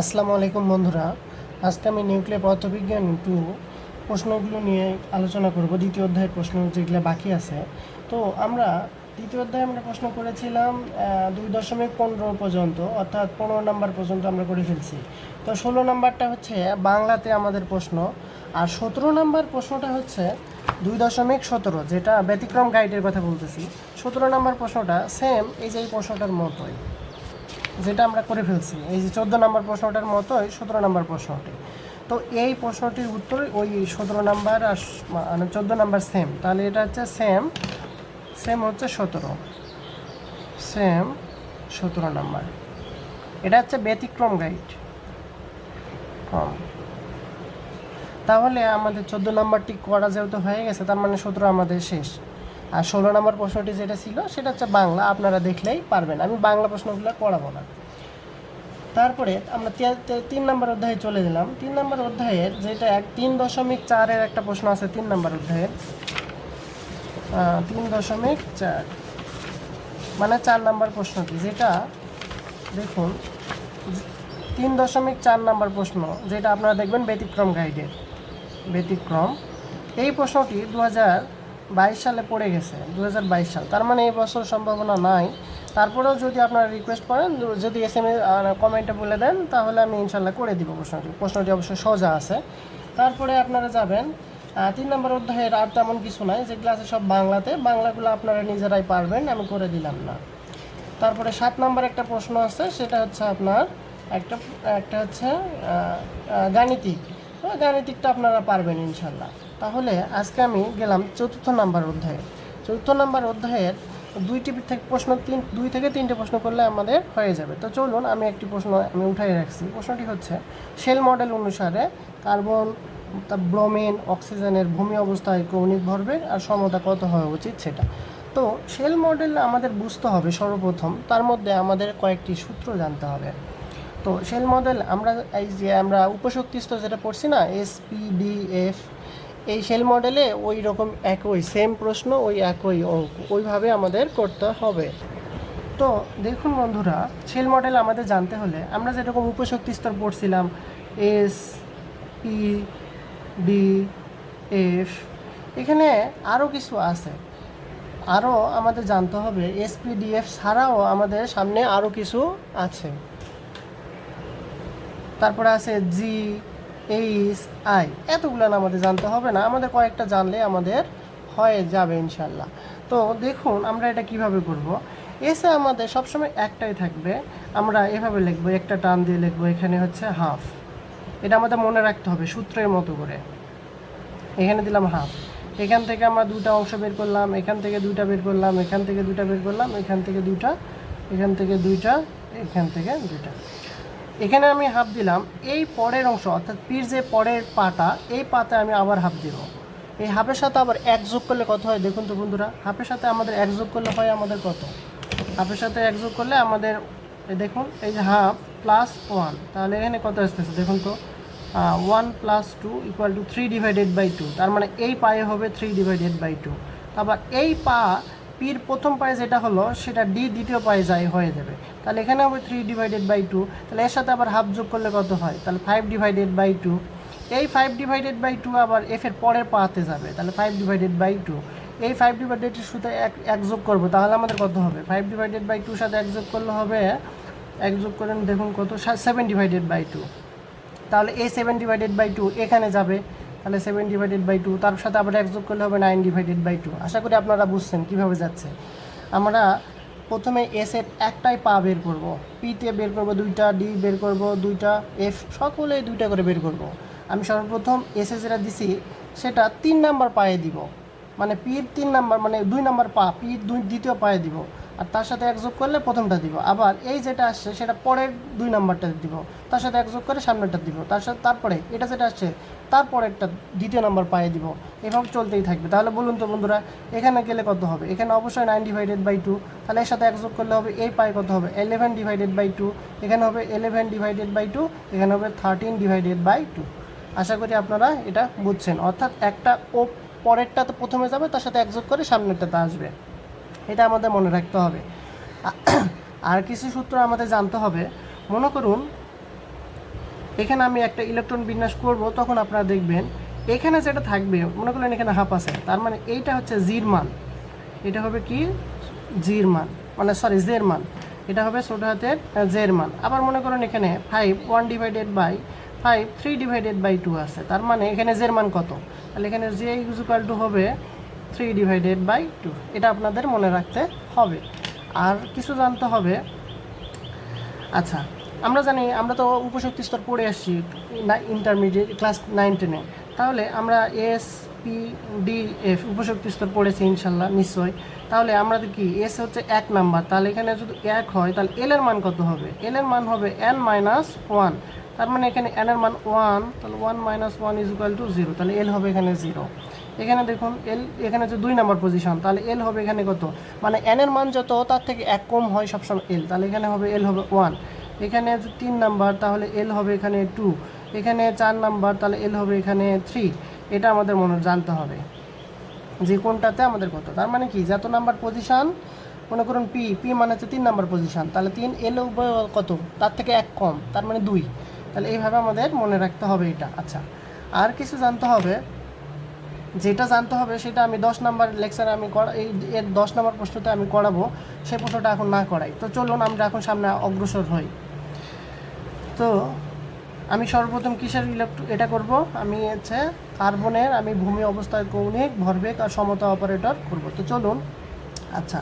আসসালামু আলাইকুম বন্ধুরা। আজকে আমি নিউক্লিয়ার পদার্থবিজ্ঞান টু প্রশ্নগুলো নিয়ে আলোচনা করব, দ্বিতীয় অধ্যায়ের প্রশ্ন যেগুলো বাকি আছে। তো আমরা দ্বিতীয় অধ্যায়ে আমরা প্রশ্ন করেছিলাম দুই দশমিক পনেরো পর্যন্ত, অর্থাৎ পনেরো নাম্বার পর্যন্ত আমরা করে ফেলছি। তো ষোলো নাম্বারটা হচ্ছে বাংলাতে আমাদের প্রশ্ন, আর সতেরো নাম্বার প্রশ্নটা হচ্ছে দুই দশমিক সতেরো, যেটা ব্যতিক্রম গাইডের কথা বলতেছি। সতেরো নাম্বার প্রশ্নটা সেম এই যে এই প্রশ্নটার মতোই। যেটা আমরা করে ফেলছি। এই যে চোদ্দ নম্বর প্রশ্নটার মতোই সতেরো নম্বর প্রশ্নটি। তো এই প্রশ্নটির উত্তর ওই সতেরো নাম্বার আর মানে চোদ্দ নাম্বার সেম তাহলে এটা হচ্ছে সেম সেম হচ্ছে সতেরো। সেম সতেরো নাম্বার। এটা হচ্ছে ব্যতিক্রম গাইড তাহলে আমাদের চোদ্দ নাম্বারটি করা যেহেতু হয়ে গেছে, তার মানে সতেরো আমাদের শেষ। আর ষোলো নম্বর প্রশ্নটি যেটা ছিল, সেটা হচ্ছে বাংলা। আপনারা দেখলেই পারবেন। আমি বাংলা প্রশ্নগুলো করাবো না। তারপরে আমরা তিন নম্বর অধ্যায়ে চলে গেলাম। তিন নম্বর অধ্যায়ের যেটা এক, তিন দশমিক চারের একটা প্রশ্ন আছে তিন নম্বর অধ্যায়ের তিন দশমিক চার। মানে চার নম্বর প্রশ্নটি, যেটা দেখুন, তিন দশমিক চার নম্বর প্রশ্ন, যেটা আপনারা দেখবেন ব্যতিক্রম গাইডের ব্যতিক্রম। এই প্রশ্নটি দু হাজার বাইশ সালে পড়ে গেছে দু হাজার বাইশ সাল। তার মানে এই বছর সম্ভাবনা নাই। তারপরেও যদি আপনারা রিকোয়েস্ট করেন, যদি এস এম কমেন্টে বলে দেন, তাহলে আমি ইনশাল্লাহ করে দিব প্রশ্নটি। প্রশ্নটি অবশ্যই সোজা আছে। তারপরে আপনারা যাবেন তিন নম্বর অধ্যায়ের আর তেমন কিছু নাই যেগুলো আছে সব বাংলাতে, বাংলাগুলো আপনারা নিজেরাই পারবেন, আমি করে দিলাম না। তারপরে সাত নম্বর একটা প্রশ্ন আছে, সেটা হচ্ছে আপনার একটা একটা হচ্ছে গাণিতিক। গাণিতিকটা আপনারা পারবেন ইনশাল্লাহ। তাহলে আজকে আমি গেলাম চতুর্থ নাম্বার অধ্যায়ে। চতুর্থ নাম্বার অধ্যায়ের দুইটি থেকে প্রশ্ন তিন, দুই থেকে তিনটে প্রশ্ন করলে আমাদের হয়ে যাবে। তো চলুন, আমি একটি প্রশ্ন আমি উঠাই রাখছি। প্রশ্নটি হচ্ছে, শেল মডেল অনুসারে কার্বন, তা ব্রোমিন, অক্সিজেনের ভূমি অবস্থায় কৌণিক ভরবেগ আর সমতা কত হওয়া উচিত সেটা। তো শেল মডেল আমাদের বুঝতে হবে সর্বপ্রথম, তার মধ্যে আমাদের কয়েকটি সূত্র জানতে হবে। তো শেল মডেল আমরা এই যে আমরা উপশক্তিস্থ যেটা পড়ছি না এস পি ডি এফ এই সেল মডেলে ওই রকম একই সেম প্রশ্ন, ওই একই অঙ্ক। ওইভাবে আমাদের করতে হবে। তো দেখুন বন্ধুরা সেল মডেল আমাদের জানতে হলে আমরা যেরকম উপশক্তি স্তর পড়ছিলাম এস পি ডি এফ এখানে আরও কিছু আছে। আরও আমাদের জানতে হবে এসপিডিএফ ছাড়াও আমাদের সামনে আরও কিছু আছে। তারপরে আছে জি এইচ আই এতগুলো আমাদের জানতে হবে না। আমাদের কয়েকটা জানলে আমাদের হয়ে যাবে ইনশাল্লাহ তো দেখুন, আমরা এটা কীভাবে করব? এসে আমাদের সবসময় একটাই থাকবে। আমরা এভাবে লিখব, একটা টান দিয়ে লিখব, এখানে হচ্ছে হাফ এটা আমাদের মনে রাখতে হবে, সূত্রের মতো করে। এখানে দিলাম হাফ এখান থেকে আমরা দুটা অংশ বের করলাম, এখান থেকে দুইটা বের করলাম, এখান থেকে দুইটা বের করলাম, এখান থেকে দুটা এখান থেকে দুইটা, এখান থেকে দুইটা। এখানে আমি হাফ দিলাম। এই পরের অংশ, অর্থাৎ পির যে পরের পাটা, এই পাতে আমি আবার হাফ দিব। এই হাফের সাথে আবার এক যোগ করলে কত হয় দেখুন তো বন্ধুরা? হাফের সাথে আমাদের এক যোগ করলে হয় আমাদের কত? হাফের সাথে এক যোগ করলে আমাদের দেখুন, এই যে হাফ প্লাস ওয়ান তাহলে এখানে কত আসতেছে দেখুন তো? One plus two equal to three divided by two তার মানে এই পায়ে হবে থ্রি ডিভাইডেড বাই টু আবার এই পা পির প্রথম পায়ে যেটা হলো, সেটা ডি দ্বিতীয় পায়ে যায়, হয়ে যাবে। তাহলে এখানে হবে থ্রি ডিভাইডেড বাই টু তাহলে এর সাথে আবার হাফ যোগ করলে কত হয়? তাহলে ফাইভ ডিভাইডেড বাই টু এই ফাইভ ডিভাইডেড বাই টু আবার এফ এর পরের পাতে যাবে, তাহলে ফাইভ ডিভাইডেড বাই টু এই ফাইভ ডিভাইডেড সাথে এক এক যোগ করব, তাহলে আমাদের কত হবে? ফাইভ ডিভাইডেড বাই টুর সাথে এক যোগ করলে হবে, এক যোগ করেন দেখুন কত সেভেন ডিভাইডেড বাই টু তাহলে এই সেভেন ডিভাইডেড বাই টু এখানে যাবে। তাহলে সেভেন ডিভাইডেড বাই টু তার সাথে আবার এক যোগ করলে হবে নাইন ডিভাইডেড বাই টু আশা করি আপনারা বুঝছেন কীভাবে যাচ্ছে। আমরা প্রথমে এস এর একটাই পা বের করব পিতে বের করব দুইটা ডি বের করব দুইটা এফ সকলে দুইটা করে বের করব। আমি সর্বপ্রথম এস এ যেটা দিছি, সেটা তিন নাম্বার পায়ে দিব। মানে পির তিন নাম্বার মানে দুই নাম্বার পা পি দুই দ্বিতীয় পায়ে দিব। আর তার সাথে এক যোগ করলে প্রথমটা দিব। আবার এই যেটা আসছে, সেটা পরের দুই নাম্বারটা দিব। তার সাথে এক যোগ করে সামনেরটা দিব। তার সাথে, তারপরে এটা যেটা আসছে তারপরেরটা দ্বিতীয় নাম্বার পায়ে দিব। এভাবে চলতেই থাকবে। তাহলে বলুন তো বন্ধুরা, এখানে গেলে কত হবে? এখানে অবশ্যই নাইন ডিভাইডেড বাই টু তাহলে এর সাথে এক যোগ করলে হবে এই পায়ে কত হবে? এলেভেন ডিভাইডেড বাই টু এখানে হবে এলেভেন ডিভাইডেড বাই টু এখানে হবে থার্টিন ডিভাইডেড বাই টু আশা করি আপনারা এটা বুঝছেন। অর্থাৎ একটা ও পরেরটা তো প্রথমে যাবে, তার সাথে এক যোগ করে সামনেরটাতে আসবে। এটা আমাদের মনে রাখতে হবে। আর কিছু সূত্র আমাদের জানতে হবে। মনে করুন, এখানে আমি একটা ইলেকট্রন বিন্যাস করব, তখন আপনারা দেখবেন এখানে যেটা থাকবে, মনে করলেন এখানে হাফ আছে, তার মানে এইটা হচ্ছে জির মান। এটা হবে কি? জির মান। মানে সরি জের মান। এটা হবে ছোটো হাতের জের মান। আবার মনে করেন এখানে five one divided by five three divided by two আছে। তার মানে এখানে জের মান কত? তাহলে এখানে জে ইকুয়াল টু হবে থ্রি ডিভাইডেড বাই টু এটা আপনাদের মনে রাখতে হবে। আর কিছু জানতে হবে। আচ্ছা আমরা জানি, আমরা তো উপশক্তি স্তর পড়ে আসছি ইন্টারমিডিয়েট ক্লাস নাইন টেনে তাহলে আমরা এস পি ডি এফ উপশক্তি স্তর পড়েছি ইনশাল্লাহ, নিশ্চয়ই। তাহলে আমাদের কি এস হচ্ছে এক নাম্বার তাহলে এখানে যদি এক হয়, তাহলে এল এর মান কত হবে? এল এর মান হবে এন মাইনাস ওয়ান তার মানে এখানে এন এর মান ওয়ান তাহলে one minus one is equal to zero তাহলে এল হবে এখানে জিরো এখানে দেখুন এল এখানে হচ্ছে দুই নাম্বার পজিশন তাহলে এল হবে এখানে কত? মানে এন এর মান যত, তার থেকে এক কম হয় সবসময় এল তাহলে এখানে হবে এল হবে ওয়ান এখানে তিন নাম্বার তাহলে এল হবে এখানে টু এখানে চার নাম্বার তাহলে এল হবে এখানে থ্রি এটা আমাদের মনে জানতে হবে। যে কোনটাতে আমাদের কত? তার মানে কি? যত নাম্বার পজিশন মনে করুন পি পি মানে হচ্ছে তিন নাম্বার পজিশন তাহলে তিন এল কত? তার থেকে এক কম, তার মানে দুই। তাহলে এইভাবে আমাদের মনে রাখতে হবে এটা। আচ্ছা আর কিছু জানতে হবে? যেটা জানতে হবে সেটা আমি দশ নাম্বার লেকচারে আমি করা, এই এর দশ নাম্বার প্রশ্নতে আমি করাবো সেই প্রশ্নটা এখন না করাই। তো চলুন আমরা এখন সামনে অগ্রসর হই। তো আমি সর্বপ্রথম কিসের ইলেকট্র এটা করব? আমি হচ্ছে কার্বনের, আমি ভূমি অবস্থায় কৌণিক, ভরবেগ আর সমতা অপারেটর করব। তো চলুন আচ্ছা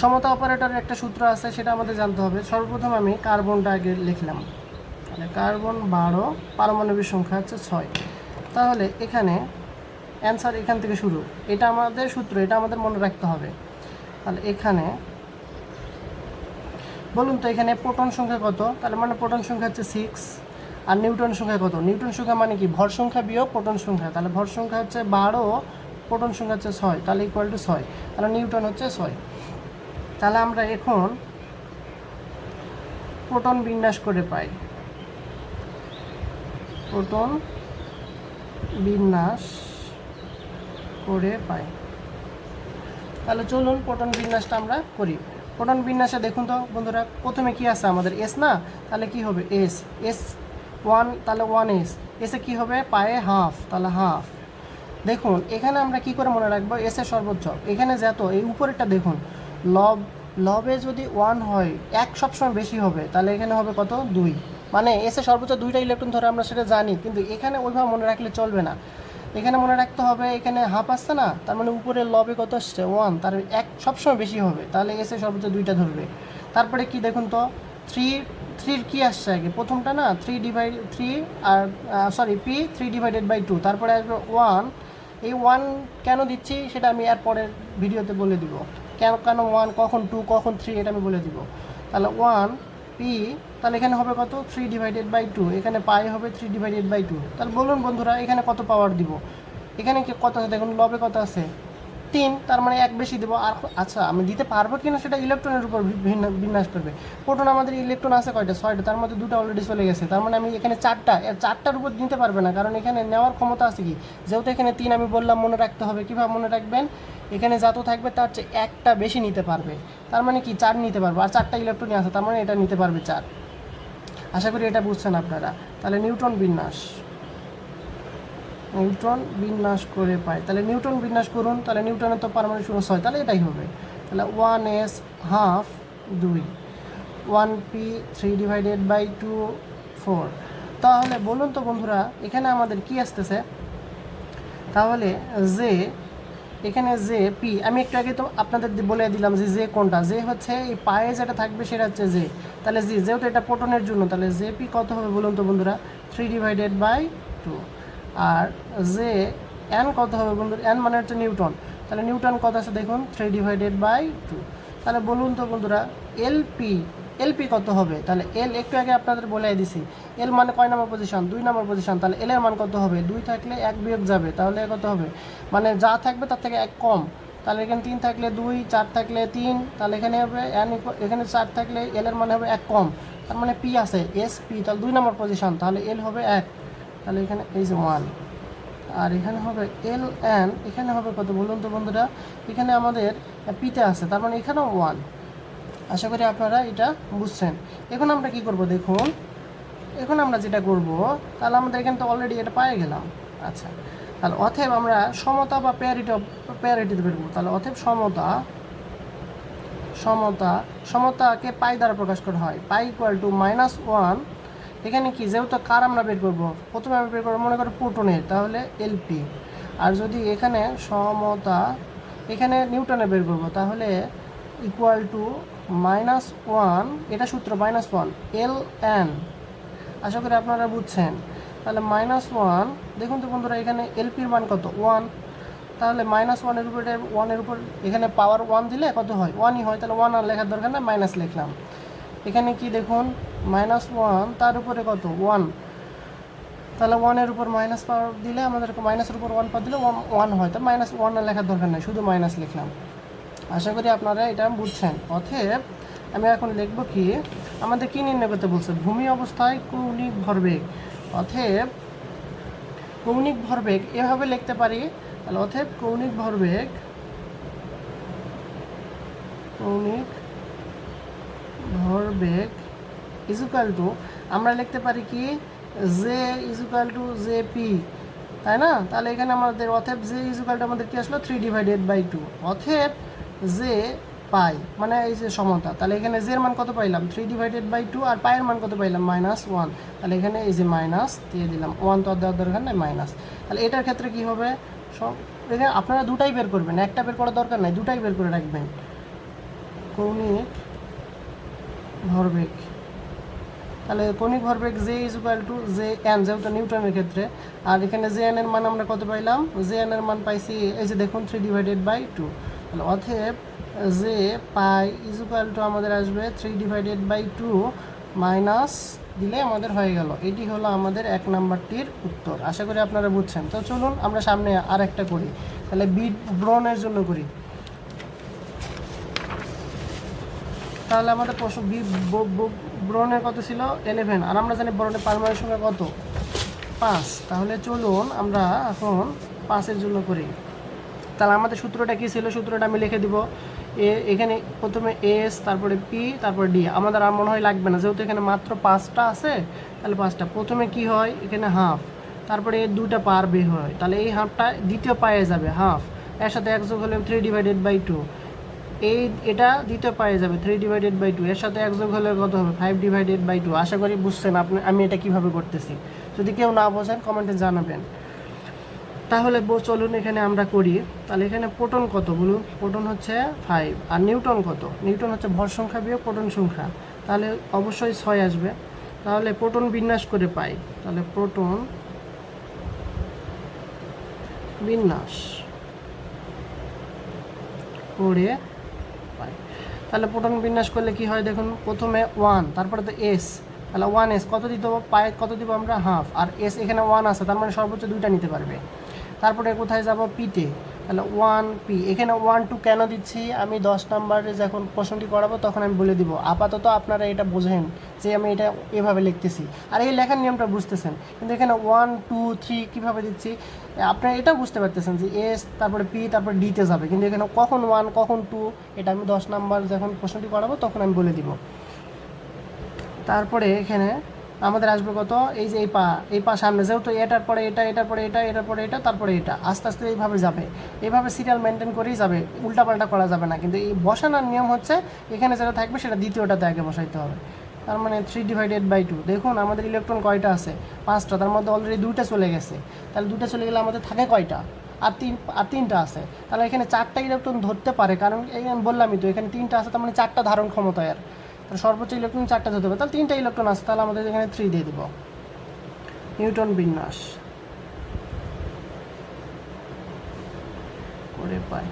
সমতা অপারেটরের একটা সূত্র আছে, সেটা আমাদের জানতে হবে। সর্বপ্রথম আমি কার্বনটা আগে লিখলাম। তাহলে কার্বন বারো, পারমাণবিক সংখ্যা হচ্ছে ছয়। তাহলে এখানে অ্যান্সার এখান থেকে শুরু। এটা আমাদের সূত্র, এটা আমাদের মনে রাখতে হবে। তাহলে এখানে বলুন তো, এখানে প্রোটন সংখ্যা কত? তাহলে মানে প্রোটন সংখ্যা হচ্ছে সিক্স আর নিউটন সংখ্যা কত? নিউটন সংখ্যা মানে কি? ভর সংখ্যা বিয়োগ প্রোটন সংখ্যা। তাহলে ভর সংখ্যা হচ্ছে বারো, প্রোটন সংখ্যা হচ্ছে ছয়, তাহলে ইকুয়াল টু ছয়। তাহলে নিউটন হচ্ছে ছয়। তাহলে আমরা এখন প্রোটন বিন্যাস করে পাই। প্রোটন বিন্যাস করে পাই তাহলে চলুন প্রোটন বিন্যাসটা আমরা করি। প্রোটন বিন্যাসে দেখুন তো বন্ধুরা, প্রথমে কি আছে আমাদের? এস না? তাহলে কি হবে? এস এস ওয়ান তাহলে ওয়ান এস এসে কি হবে? পায়ে হাফ তাহলে হাফ দেখুন, এখানে আমরা কি করে মনে রাখব? এসে সর্বোচ্চ। এখানে যত এই উপরেরটা দেখুন, লব, লবে যদি ওয়ান হয়, এক সবসময় বেশি হবে, তাহলে এখানে হবে কত? দুই। মানে এসে সর্বোচ্চ দুইটা ইলেকট্রন ধরে আমরা সেটা জানি, কিন্তু এখানে ওইভাবে মনে রাখলে চলবে না। এখানে মনে রাখতে হবে, এখানে হাফ আসছে না, তার মানে উপরে লবে কত আসছে? ওয়ান তার এক সবসময় বেশি হবে, তাহলে এসে সর্বোচ্চ দুইটা ধরবে। তারপরে কি দেখুন তো থ্রি থ্রির কী আসছে আগে? প্রথমটা না three divide three R sorry p three divided by two তারপরে আসবে ওয়ান এই ওয়ান কেন দিচ্ছি, সেটা আমি এর পরের ভিডিওতে বলে দিব। কেন কেন ওয়ান কখন টু কখন থ্রি এটা আমি বলে দিব। তাহলে ওয়ান পি তাহলে এখানে হবে কত? থ্রি ডিভাইডেড বাই টু এখানে পাই হবে থ্রি ডিভাইডেড বাই টু তাহলে বলুন বন্ধুরা, এখানে কত পাওয়ার দিব? এখানে কত আছে? দেখুন লবে কত আছে? তিন, তার মানে এক বেশি দেবো। আর আচ্ছা আমি দিতে পারব কি না সেটা ইলেকট্রনের উপর বিন্যাস করবে। প্রোটন আমাদের ইলেকট্রন আছে কয়টা? ছয়টা। তার মধ্যে দুটো অলরেডি চলে গেছে। তার মানে আমি এখানে চারটা। চারটার উপর নিতে পারবে না। কারণ এখানে নেওয়ার ক্ষমতা আছে কি? যেহেতু এখানে তিন আমি বললাম, মনে রাখতে হবে। কীভাবে মনে রাখবেন? এখানে যত থাকবে, তার চেয়ে একটা বেশি নিতে পারবে। তার মানে কি? চার নিতে পারবে। আর চারটা ইলেকট্রনই আছে। তার মানে এটা নিতে পারবে চার। আশা করি এটা বুঝছেন আপনারা। তাহলে নিউটন বিন্যাস। নিউটন বিন্যাস করে পাই তাহলে নিউটন বিন্যাস করুন, তাহলে নিউটনের তো পারমাণবিক শূন্য ছয়, তাহলে এটাই হবে। তাহলে ওয়ান এস হাফ দুই one p three divided by two four তাহলে বলুন তো বন্ধুরা, এখানে আমাদের কি আসতেছে? তাহলে যে এখানে যে পি আমি একটু আগে তো আপনাদের বলে দিলাম যে যে কোনটা। যে হচ্ছে এই পায়ে যেটা থাকবে সেটা হচ্ছে যে তাহলে জি যেহেতু এটা প্রোটনের জন্য, তাহলে জে পি কত হবে বলুন তো বন্ধুরা? থ্রি ডিভাইডেড বাই টু আর যে এন কত হবে বন্ধুরা এন মানে হচ্ছে নিউটন। তাহলে নিউটন কত আছে দেখুন? থ্রি ডিভাইডেড বাই টু তাহলে বলুন তো বন্ধুরা এলপি এলপি কত হবে? তাহলে এল একটু আগে আপনাদের বলে দিছি। এল মানে কয় নম্বর পজিশন দুই নম্বর পজিশন তাহলে এল এর মান কত হবে? দুই থাকলে এক বিয়োগ যাবে। তাহলে কত হবে? মানে যা থাকবে তার থেকে এক কম। তাহলে এখানে তিন থাকলে দুই, চার থাকলে তিন। তাহলে এখানে হবে এন এখানে চার থাকলে এল এর মানে হবে এক কম। তার মানে পি আছে এস পি তাহলে দুই নম্বর পজিশন তাহলে এল হবে এক। তাহলে এখানে এই যে ওয়ান আর এখানে হবে এল এন এখানে হবে কত বলুন তো বন্ধুরা? এখানে আমাদের পিতে আছে, তার মানে এখানেও ওয়ান আশা করি আপনারা এটা বুঝছেন। এখন আমরা কি করব দেখুন? এখন আমরা যেটা করব, তাহলে আমাদের এখানে তো অলরেডি এটা পেয়ে গেলাম। আচ্ছা তাহলে অথেব আমরা সমতা বা প্যারিটি প্যারিটিতে বের করব। তাহলে অথেব সমতা সমতা, সমতাকে পাই দ্বারা প্রকাশ করা হয়। Pi equal to minus one এখানে কি? যেহেতু কার আমরা বের করব? প্রথমে আমরা বের করব, মনে করো প্রোটনের, তাহলে এলপি আর যদি এখানে সমতা, এখানে নিউটনে বের করব, তাহলে ইকুয়াল টু মাইনাস ওয়ান এটা সূত্র মাইনাস ওয়ান এল এন আশা করি আপনারা বুঝছেন। তাহলে মাইনাস ওয়ান দেখুন তো বন্ধুরা, এখানে এলপির মান কত? ওয়ান তাহলে মাইনাস ওয়ানের উপরে ওয়ানের উপর, এখানে পাওয়ার ওয়ান দিলে কত হয়? ওয়ানই হয়। তাহলে ওয়ান আর লেখার দরকার না মাইনাস লিখলাম। এখানে কি দেখুন? মাইনাস ওয়ান তার উপরে কত? ওয়ান তাহলে ওয়ানের উপর মাইনাস পাওয়ার দিলে আমাদেরকে মাইনাসের উপর ওয়ান পাওয়ার দিলে ওয়ান হয়। তো মাইনাস ওয়ান আর লেখার দরকার নেই, শুধু মাইনাস লিখলাম। আশা করি আপনারা এটা বুঝছেন। অতএব আমি এখন লিখব কি, আমাদের কি নির্ণয় করতে বলছে? ভূমি অবস্থায় কৌণিক ভরবেগ। অতএব কৌণিক ভরবেগ, এভাবে লিখতে পারি। তাহলে অতএব কৌণিক ভরবেগ কৌণিক ভরবেগ ইজুকাল টু আমরা লিখতে পারি কি? J equal to j p তাই না? তাহলে এখানে আমাদের অথেব জে ইজুকাল টু আমাদের কি আসলো? থ্রি ডিভাইডেড বাই টু অথেব জে পাই মানে এই যে সমতা। তাহলে এখানে জের মান কত পাইলাম? থ্রি ডিভাইডেড বাই টু আর পায়ের মান কত পাইলাম? মাইনাস ওয়ান তাহলে এখানে এই যে মাইনাস দিয়ে দিলাম। ওয়ান তো দেওয়ার দরকার নাই মাইনাস তাহলে এটার ক্ষেত্রে কি হবে? সব এখানে আপনারা দুটাই বের করবেন। একটা বের করার দরকার নাই, দুটাই বের করে রাখবেন। কৌণিক ভরবেগ। তাহলে কৌণিক ভরবেগ j is equal to j n যেহেতু নিউটনের ক্ষেত্রে। আর এখানে জে এন এর মান আমরা কত পাইলাম? জে এন এর মান পাইছি, এই যে দেখুন থ্রি ডিভাইডেড বাই টু তাহলে অথেব j pi is equal to আমাদের আসবে three divided by two minus দিলে আমাদের হয়ে গেল। এটি হলো আমাদের এক নাম্বারটির উত্তর। আশা করি আপনারা বুঝছেন। তো চলুন আমরা সামনে আর একটা করি। তাহলে বিট ব্রনের জন্য করি। তাহলে আমাদের প্রশ্ন বি ব- ব- কত ছিল? ইলেভেন আর আমরা জানি ব্রণের পারমাণবিক সংখ্যা কত? পাঁচ। তাহলে চলুন আমরা এখন পাঁচের জন্য করি। তাহলে আমাদের সূত্রটা কী ছিল? সূত্রটা আমি লিখে দিব। এ, এখানে প্রথমে এস, তারপরে পি, তারপরে ডি। আমাদের আর মনে হয় লাগবে না। যেহেতু এখানে মাত্র পাঁচটা আছে, তাহলে পাঁচটা। প্রথমে কি হয়? এখানে হাফ। তারপরে দুইটা পার বের হয়। তাহলে এই হাফটা দ্বিতীয় পায়ে যাবে, হাফ। এর সাথে হলে থ্রি ডিভাইডেড বাই টু এই এটা দ্বিতীয় পায়ে যাবে থ্রি ডিভাইডেড বাই টু এর সাথে এক যোগ হলে কত হবে? ফাইভ ডিভাইডেড বাই টু আশা করি বুঝছেন আপনি, আমি এটা কীভাবে করতেছি। যদি কেউ না বোঝেন কমেন্টে জানাবেন। তাহলে চলুন এখানে আমরা করি। তাহলে এখানে প্রোটন কত বলুন? প্রোটন হচ্ছে ফাইভ আর নিউটন কত? নিউটন হচ্ছে ভর সংখ্যা বিয়োগ প্রোটন সংখ্যা। তাহলে অবশ্যই ছয় আসবে। তাহলে প্রোটন বিন্যাস করে পাই। তাহলে প্রোটন বিন্যাস করে তাহলে প্রোটন বিন্যাস করলে কি হয় দেখুন, প্রথমে ওয়ান তারপরে তো এস তাহলে ওয়ান এস কত দিতে পায়ে কত দিব আমরা? হাফ আর এস এখানে ওয়ান আছে, তার মানে সর্বোচ্চ দুইটা নিতে পারবে। তারপরে কোথায় যাব? পিতে তাহলে ওয়ান পি এখানে ওয়ান টু কেন দিচ্ছি? আমি দশ নম্বরে যখন প্রশ্নটি করাবো, তখন আমি বলে দিব। আপাতত আপনারা এটা বোঝেন যে আমি এটা এভাবে লিখতেছি। আর এই লেখার নিয়মটা বুঝতেছেন। কিন্তু এখানে ওয়ান টু থ্রি কীভাবে দিচ্ছি? আপনারা এটা বুঝতে পারতেছেন যে এস তারপরে পি তারপরে ডিতে যাবে। কিন্তু এখানে কখন ওয়ান কখন টু এটা আমি দশ নাম্বার যখন প্রশ্নটি করাবো, তখন আমি বলে দিব। তারপরে এখানে আমাদের আসবে কত? এই যে এই পা এই পা সামনে, যেহেতু এটার পরে এটা, এটার পরে এটা, এটার পরে এটা, তারপরে এটা। আস্তে আস্তে এইভাবে যাবে। এইভাবে সিরিয়াল মেনটেন করেই যাবে। উল্টাপাল্টা করা যাবে না। কিন্তু এই বসানোর নিয়ম হচ্ছে, এখানে যেটা থাকবে সেটা দ্বিতীয়টাতে আগে বসাইতে হবে। তার মানে থ্রি ডিভাইডেড বাই টু দেখুন, আমাদের ইলেকট্রন কয়টা আছে? পাঁচটা। তার মধ্যে অলরেডি দুইটা চলে গেছে। তাহলে দুইটা চলে গেলে আমাদের থাকে কয়টা? আর তিন, আর তিনটা আছে। তাহলে এখানে চারটা ইলেকট্রন ধরতে পারে। কারণ বললামই তো, এখানে তিনটা আছে, তার মানে চারটা ধারণ ক্ষমতা এর। তাহলে সর্বোচ্চ ইলেকট্রন চারটা ধরতে হবে। তাহলে তিনটা ইলেকট্রন আছে, তাহলে আমাদের এখানে থ্রি দিয়ে দেবো। নিউটন বিন্যাস। করে পাই।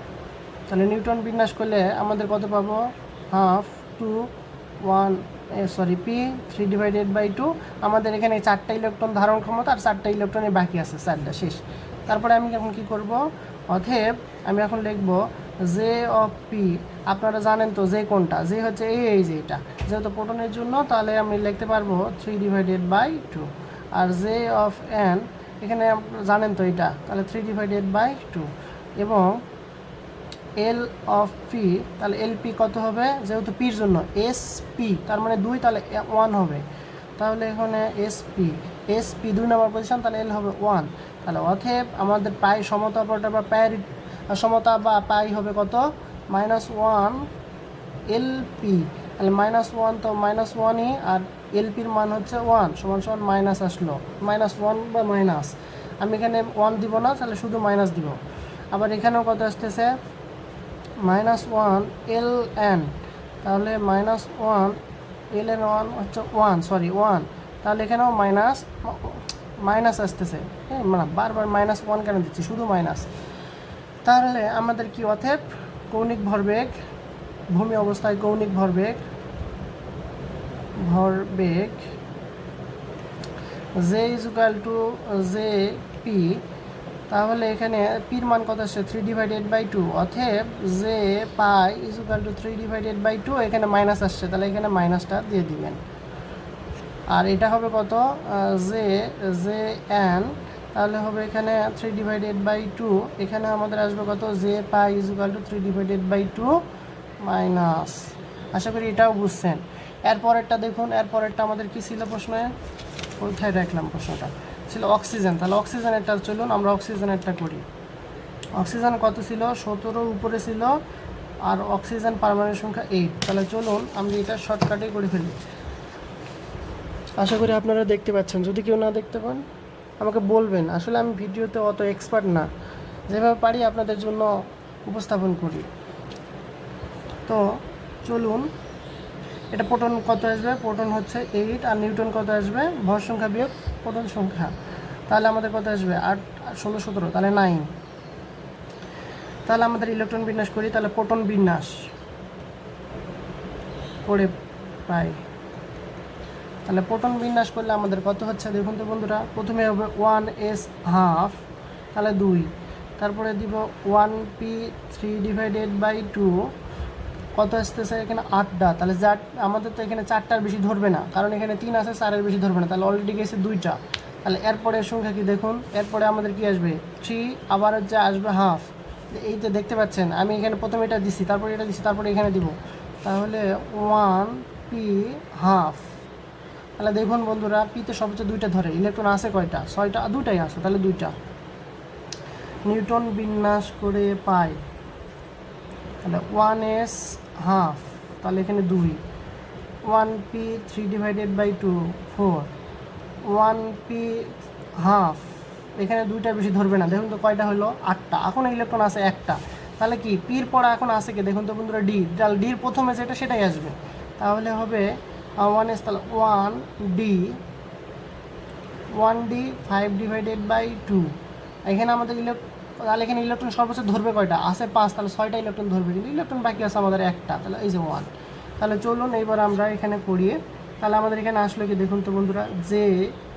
তাহলে নিউটন বিন্যাস করলে আমাদের কত পাবো? Half two one sorry p, three divided by two. আমাদের এখানে চারটা ইলেকট্রন ধারণ ক্ষমতা আর চারটা ইলেকট্রনের বাকি আছে, চারটা, শেষ। তারপরে আমি এখন কী করব? অথেব আমি এখন লিখব জে অফ পি আপনারা জানেন তো যে কোনটা? যে হচ্ছে এই এই যে এটা। যেহেতু প্রোটনের জন্য, তাহলে আমি লিখতে পারব থ্রি ডিভাইডেড বাই টু আর জে অফ এন এখানে জানেন তো এটা? তাহলে থ্রি ডিভাইডেড বাই টু এবং এল অফ পি তাহলে এল পি কত হবে? যেহেতু পির জন্য এস পি তার মানে দুই, তাহলে ওয়ান হবে। তাহলে এখানে এস পি এস পি দুই নম্বর পজিশন তাহলে এল হবে ওয়ান তাহলে অথেব আমাদের পাই সমতা বা পায়ের সমতা বা পাই হবে কত? মাইনাস ওয়ান এলপি তাহলে মাইনাস ওয়ান তো মাইনাস ওয়ানই, আর এলপির মান হচ্ছে ওয়ান, সমান সমান মাইনাস আসলো। মাইনাস ওয়ান বা মাইনাস। আমি এখানে ওয়ান দিব না, তাহলে শুধু মাইনাস দিব। আবার এখানেও কত আসতেছে? Minus one l n. তাহলে minus one l n one হচ্ছে ওয়ান, সরি, ওয়ান। তাহলে এখানেও মাইনাস মাইনাস আসতেছে। হ্যাঁ মানে বারবার মাইনাস ওয়ান কেন দিচ্ছি? শুধু মাইনাস। তাহলে আমাদের কি অথেব? কৌণিক ভরবেগ, ভূমি অবস্থায় কৌণিক ভরবেগ ভরবেগ j is equal to j p তাহলে এখানে পির মান কত আসছে? Three divided by two অথেব j pi is equal to three divided by two এখানে মাইনাস আসছে, তাহলে এখানে মাইনাসটা দিয়ে দিবেন। আর এটা হবে কত? জে জে এন তাহলে হবে এখানে থ্রি ডিভাইডেড বাই টু এখানে আমাদের আসবে কত? J pi is equal to three divided by two minus আশা করি এটাও বুঝছেন। এরপরেরটা দেখুন, এরপরেরটা আমাদের কি ছিল প্রশ্নে? কোথায় রাখলাম প্রশ্নটা? ছিল অক্সিজেন তাহলে অক্সিজেনেরটা চলুন, আমরা অক্সিজেনেরটা করি। অক্সিজেন কত ছিল? সতেরোর উপরে ছিল। আর অক্সিজেন পারমাণবিক সংখ্যা এইট তাহলে চলুন আমরা এটা শর্টকাটে করে ফেলি। আশা করি আপনারা দেখতে পাচ্ছেন। যদি কেউ না দেখতে পান আমাকে বলবেন। আসলে আমি ভিডিওতে অত এক্সপার্ট না। যেভাবে পারি আপনাদের জন্য উপস্থাপন করি। তো চলুন, এটা প্রোটন কত আসবে? প্রোটন হচ্ছে এইট আর নিউটন কত আসবে? ভর সংখ্যা বিয়োগ প্রোটন সংখ্যা। তাহলে আমাদের কত আসবে? আট, ষোলো, সতেরো, তাহলে নাইন তাহলে আমাদের ইলেকট্রন বিন্যাস করি, তাহলে প্রোটন বিন্যাস করে পাই। তাহলে প্রোটন বিন্যাস করলে আমাদের কত হচ্ছে দেখুন তো বন্ধুরা, প্রথমে হবে ওয়ান এস হাফ তাহলে দুই। তারপরে দিব one p three divided by two কত আসতেছে এখানে আটটা। তাহলে যার, আমাদের তো এখানে চারটার বেশি ধরবে না, কারণ এখানে তিন আছে, চারের বেশি ধরবে না, তাহলে অলরেডি গেছে দুইটা। তাহলে এরপরের সংখ্যা কি দেখুন, এরপরে আমাদের কি আসবে? থ্রি আবার হচ্ছে আসবে হাফ এই যে দেখতে পাচ্ছেন, আমি এখানে প্রথমে এটা দিছি, তারপরে এটা দিছি, তারপরে এখানে দিব। তাহলে ওয়ান পি হাফ তাহলে দেখুন বন্ধুরা পিতে সবচেয়ে দুইটা ধরে, ইলেকট্রন আছে কয়টা? ছয়টা দুটাই আছে, তাহলে দুইটা। নিউটন বিন্যাস করে পাই, তাহলে ওয়ান এস হাফ তাহলে এখানে দুই। One p three divided by two four one p half এখানে দুইটা বেশি ধরবে না, দেখুন তো কয়টা হলো? আটটা, এখন ইলেকট্রন আছে একটা। তাহলে কি পির পড়া এখন আছে কি? দেখুন তো বন্ধুরা ডি তাহলে ডির প্রথমে যেটা, সেটাই আসবে। তাহলে হবে ওয়ান এস তাহলে one d one d five divided by two এখানে আমাদের ইলেক তাহলে এখানে ইলেকট্রন সর্বোচ্চ ধরবে কয়টা? আছে পাঁচ, তাহলে ছয়টা ইলেকট্রন ধরবে। কিন্তু ইলেকট্রন বাকি আছে আমাদের একটা, তাহলে এই যে ওয়ান তাহলে চলুন এইবার আমরা এখানে করিয়ে, তাহলে আমাদের এখানে আসলো কি দেখুন তো বন্ধুরা জে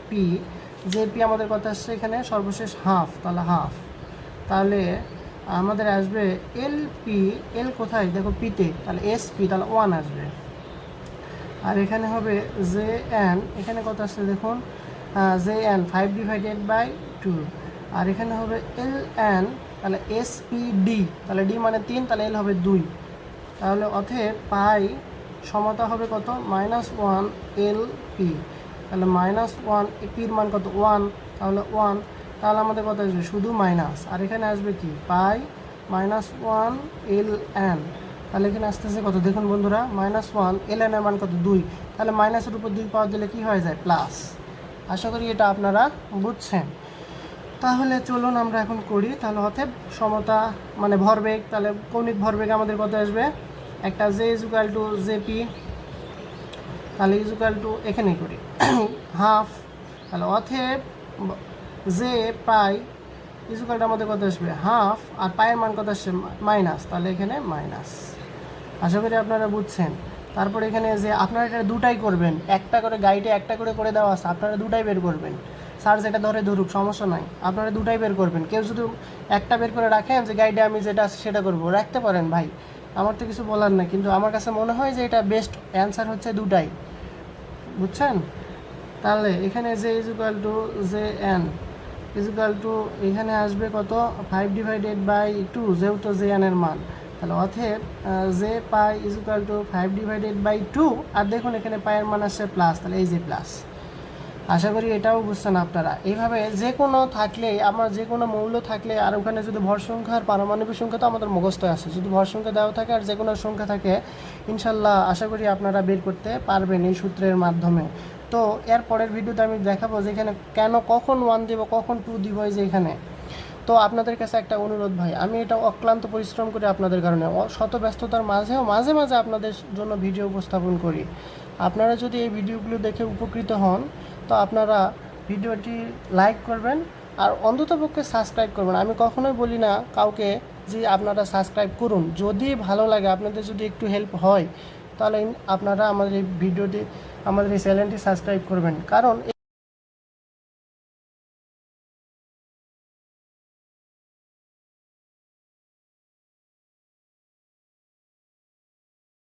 পি জে পি আমাদের কথা আসছে এখানে? সর্বশেষ হাফ তাহলে হাফ তাহলে আমাদের আসবে এল পি এল কোথায়? দেখো পিতে তাহলে এস পি তাহলে ওয়ান আসবে। আর এখানে হবে জে এন এখানে কত আসছে দেখুন? J n five divided by two আর এখানে হবে এল এন তাহলে এস পি ডি তাহলে ডি মানে তিন, তাহলে এল হবে দুই। তাহলে অথব পাই সমতা হবে কত? মাইনাস ওয়ান এল পি তাহলে মাইনাস ওয়ান পির মান কত? ওয়ান তাহলে ওয়ান তাহলে আমাদের কত আসবে? শুধু মাইনাস আর এখানে আসবে কি? Pi minus one l n তাহলে এখানে আসতেছে কত? দেখুন বন্ধুরা মাইনাস ওয়ান এল এন এর মান কত? দুই। তাহলে মাইনাসের উপর দুই পাওয়ার দিলে কি হয়ে যায়? প্লাস আশা করি এটা আপনারা বুঝছেন। তাহলে চলুন আমরা এখন করি। তাহলে অতএব সমতা মানে ভরবেগ, তাহলে কৌণিক ভরবেগ আমাদের কত আসবে? একটা j equal to j p তাহলে ইজুকাল টু এখানেই করি। হাফ তাহলে অথেব জে পাই ইজুকালটা আমাদের কত আসবে? হাফ আর পায়ের মান কত আসছে? মাইনাস তাহলে এখানে মাইনাস আশা করি আপনারা বুঝছেন। তারপরে এখানে যে আপনারা এটা দুটাই করবেন। একটা করে গাইডে একটা করে করে দেওয়া আছে, আপনারা দুটাই বের করবেন। স্যার যেটা ধরে ধরুক, সমস্যা নাই। আপনারা দুটাই বের করবেন। কেউ শুধু একটা বের করে রাখেন যে গাইডে আমি যেটা আছে সেটা করব। রাখতে পারেন ভাই। আমার তো কিছু বলার না কিন্তু আমার কাছে মনে হয় যে এটা বেস্ট অ্যান্সার হচ্ছে দুটাই। বুঝছেন? তাহলে এখানে j is equal to j n is equal to এখানে আসবে কত? ফাইভ ডিভাইডেড বাই টু যেহেতু জে এন এর মান। তাহলে অথেব j pi is equal to five divided by two আর দেখুন এখানে পায়ের মান আসছে প্লাস তাহলে এই যে প্লাস আশা করি এটাও বুঝছেন আপনারা। এইভাবে যে কোনো থাকলে, আমার যে কোনো মৌল থাকলে, আর ওখানে যদি ভর সংখ্যা আর পারমাণবিক সংখ্যা, তো আমাদের মুখস্থ আছে। যদি ভর সংখ্যা দেওয়া থাকে আর যে কোনো সংখ্যা থাকে, ইনশাল্লাহ আশা করি আপনারা বের করতে পারবেন এই সূত্রের মাধ্যমে। তো এর পরের ভিডিওতে আমি দেখাবো যে এখানে কেন কখন ওয়ান দিব, কখন টু দিব, এই যে এখানে। তো আপনাদের কাছে একটা অনুরোধ ভাই, আমি এটা অক্লান্ত পরিশ্রম করি আপনাদের কারণে শত ব্যস্ততার মাঝেও, মাঝে মাঝে আপনাদের জন্য ভিডিও উপস্থাপন করি। আপনারা যদি এই ভিডিওগুলো দেখে উপকৃত হন, তো আপনারা ভিডিওটি লাইক করবেন আর অন্ততপক্ষে সাবস্ক্রাইব করবেন। আমি কখনোই বলি না কাউকে যে আপনারা সাবস্ক্রাইব করুন। যদি ভালো লাগে, আপনাদের যদি একটু হেল্প হয়, তাহলে আপনারা আমাদের এই ভিডিওটি, আমাদের এই চ্যানেলটি সাবস্ক্রাইব করবেন। কারণ